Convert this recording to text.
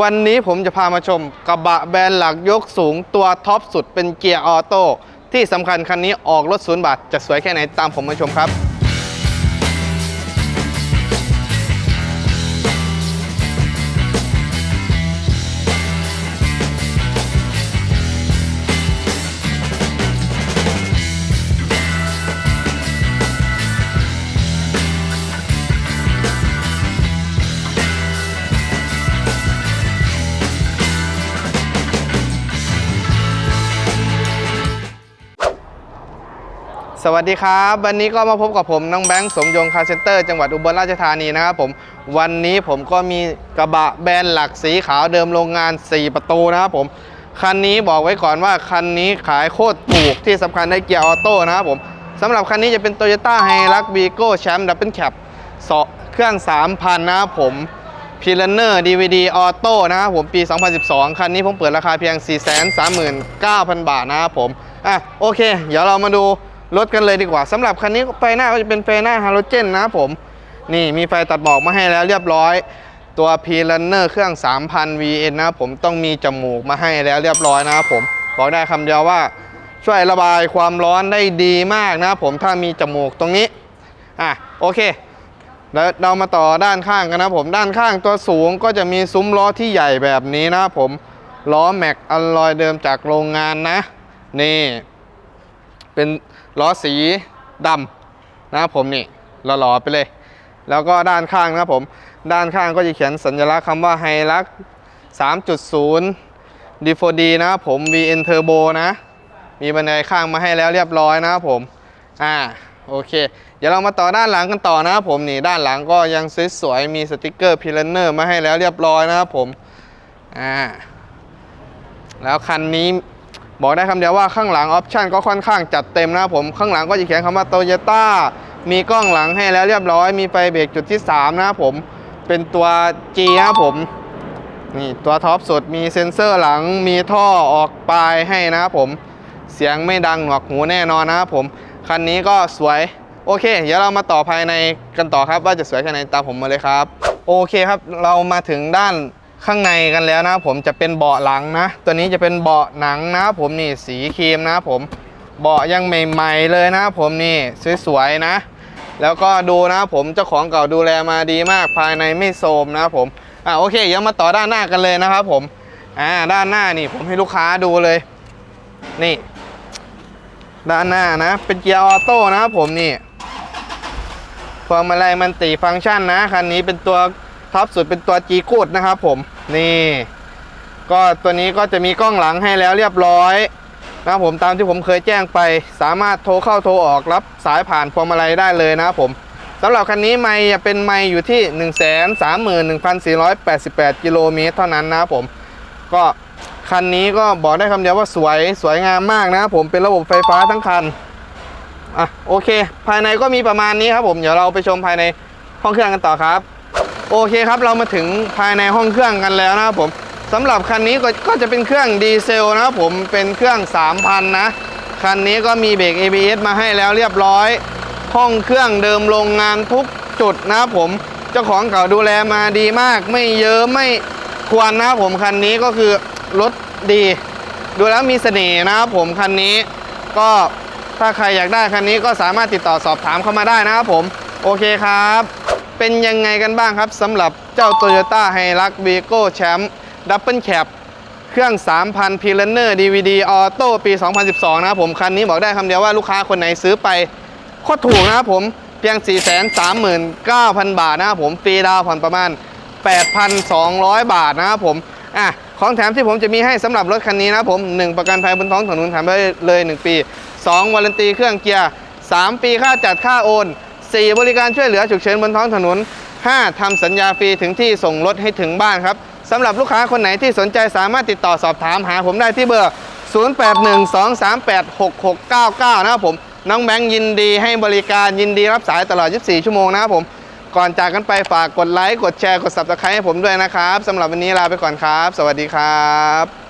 วันนี้ผมจะพามาชมกระบะแบรนด์หลักยกสูงตัวท็อปสุดเป็นเกียร์ออโต้ที่สำคัญคันนี้ออกรถศูนย์บาทจะสวยแค่ไหนตามผมมาชมครับ สวัสดีครับ วันนี้ก็มาพบกับผมน้องแบงค์สมยงคาเซนเตอร์จังหวัดอุบลราชธานีนะครับผมวันนี้ผมก็มีกระบะแบรนด์หลักสีขาวเดิมโรงงาน 4 ประตูนะครับผมคันนี้บอกไว้ก่อนว่าคันนี้ขายโคตรถูกที่สำคัญได้เกียร์ออโต้นะครับผมสำหรับคันนี้จะเป็น Toyota h i l u x v i g o Champ Double Cab เครื่อง 3,000 นะครับผมพีลเนอร์ DVD ออโต้นะครับผมปี 2012 คันนี้ผมเปิดราคาเพียง 439,000 บาทนะครับผมอะโอเค เดี๋ยวเรามาดู รถกันเลยดีกว่าสำหรับคันนี้ไฟหน้าก็จะเป็นไฟหน้าฮาโลเจนนะครับผม นี่มีไฟตัดหมอกมาให้แล้วเรียบร้อย ตัวพีลเนอร์เครื่อง 3,000 VN นะครับผมต้องมีจมูกมาให้แล้วเรียบร้อยนะครับผมบอกได้คำเดียวว่าช่วยระบายความร้อนได้ดีมากนะครับผมถ้ามีจมูกตรงนี้อะโอเคแล้วเรามาต่อด้านข้างกันนะผมด้านข้างตัวสูงก็จะมีซุ้มล้อที่ใหญ่แบบนี้นะครับผมล้อแม็กอลลอยเดิมจากโรงงานนะ นี่ เป็นล้อสีดำนะครับผมนี่หล่อๆไปเลย แล้วก็ด้านข้างนะครับผม ด้านข้างก็จะเขียนสัญลักษณ์คำว่าไฮลัก3.0 D4D นะครับผม VN Turbo นะ มีบันไดข้างมาให้แล้วเรียบร้อยนะครับผม อ่าโอเค เดี๋ยวเรามาต่อด้านหลังกันต่อนะครับผมนี่ด้านหลังก็ยังสวยๆมีสติกเกอร์พิลเนอร์มาให้แล้วเรียบร้อยนะครับผมอ่าแล้วคันนี้ บอกได้คำเดียวว่าข้างหลังออปชันก็ค่อนข้างจัดเต็มนะครับผมข้างหลังก็จะเขียนคำว่าโตโยต้ามีกล้องหลังให้แล้วเรียบร้อย มีไฟเบรกจุดที่ 3 นะครับผม เป็นตัว G นะครับผมนี่ตัวท็อปสุดมีเซ็นเซอร์หลังมีท่อออกปลายให้นะครับผม เสียงไม่ดังหนวกหูแน่นอนนะครับผม คันนี้ก็สวย โอเค เดี๋ยวเรามาต่อภายในกันต่อครับ ว่าจะสวยแค่ไหนตามผมมาเลยครับ โอเคครับ เรามาถึงด้าน ข้างในกันแล้วนะผมจะเป็นเบาะหลังนะ ตัวนี้จะเป็นเบาะหนังนะผมนี่สีครีมนะผมเบาะยังใหม่ๆเลยนะผมนี่สวยๆนะ แล้วก็ดูนะผมเจ้าของเก่าดูแลมาดีมากภายในไม่โทรมนะผมอ่าโอเคเดี๋ยวมาต่อด้านหน้ากันเลยนะครับผมอ่าด้านหน้านี่ผมให้ลูกค้าดูเลย นี่ ด้านหน้านะ เป็นเกียร์ออโต้นะครับผมนี่พวงมาลัยมันติฟังก์ชันนะคันนี้เป็นตัว ท็อปสุดเป็นตัว G กูดนะครับผมนี่ก็ตัวนี้ก็จะมีกล้องหลังให้แล้วเรียบร้อยนะครับผมตามที่ผมเคยแจ้งไป สามารถโทรเข้าโทรออกรับสายผ่านพวงมาลัยได้เลยนะครับผมสำหรับคันนี้ไม่เป็นไม่อยู่ที่ 1 3 1 4 8 8 กิโลเมตรเท่านั้นนะครับผมก็คันนี้ก็บอกได้คำเดียวว่าสวยสวยงามมากนะครับผมเป็นระบบไฟฟ้าทั้งคันอะโอเค ภายในก็มีประมาณนี้ครับผมเดี๋ยวเราไปชมภายในห้องเครื่องกันต่อครับ โอเคครับเรามาถึงภายในห้องเครื่องกันแล้วนะครับผมสำหรับคันนี้ก็ก็จะเป็นเครื่องดีเซลนะครับผมเป็นเครื่อง 3,000 นะ คันนี้ก็มีเบรก ABS มาให้แล้วเรียบร้อย ห้องเครื่องเดิมโรงงานทุกจุดนะครับผมเจ้าของเก่าดูแลมาดีมาก ไม่เยอะไม่ควรนะครับผมคันนี้ก็คือรถดี ดูแล้วมีเสน่ห์นะครับผมคันนี้ก็ถ้าใครอยากได้คันนี้ก็สามารถติดต่อสอบถามเข้ามาได้นะครับผม โอเคครับ เป็นยังไงกันบ้างครับสำหรับเจ้า Toyota h i l u x v i g o Champ Double Cab เครื่อง 3,000 p i l a n e r DVD Auto ปี 2012 นะครับผมคันนี้บอกได้คำเดียวว่าลูกค้าคนไหนซื้อไปโคตรถูกนะครับผมเพียง 439,000 บาทนะครับผมฟรีดาวน์ผ่อนประมาณ 8,200 บาทนะครับผมอะของแถมที่ผมจะมีให้สำหรับรถคันนี้นะครับผม 1 ประกันภัยบนท้องถนนแถมได้เลย 1 ปี 2วารันตีเครื่องเกียร์ 3 ปีค่าจัดค่าโอน 4 บริการช่วยเหลือฉุกเฉินบนท้องถนน 5ทำสัญญาฟรีถึงที่ส่งรถให้ถึงบ้านครับสำหรับลูกค้าคนไหนที่สนใจสามารถติดต่อสอบถามหาผมได้ที่เบอร์ 0812386699 นะครับผมน้องแบงค์ยินดีให้บริการยินดีรับสายตลอด 24 ชั่วโมงนะครับผม ก่อนจากกันไปฝากกดไลค์ กดแชร์ กด subscribe ให้ผมด้วยนะครับสำหรับวันนี้ลาไปก่อนครับ สวัสดีครับ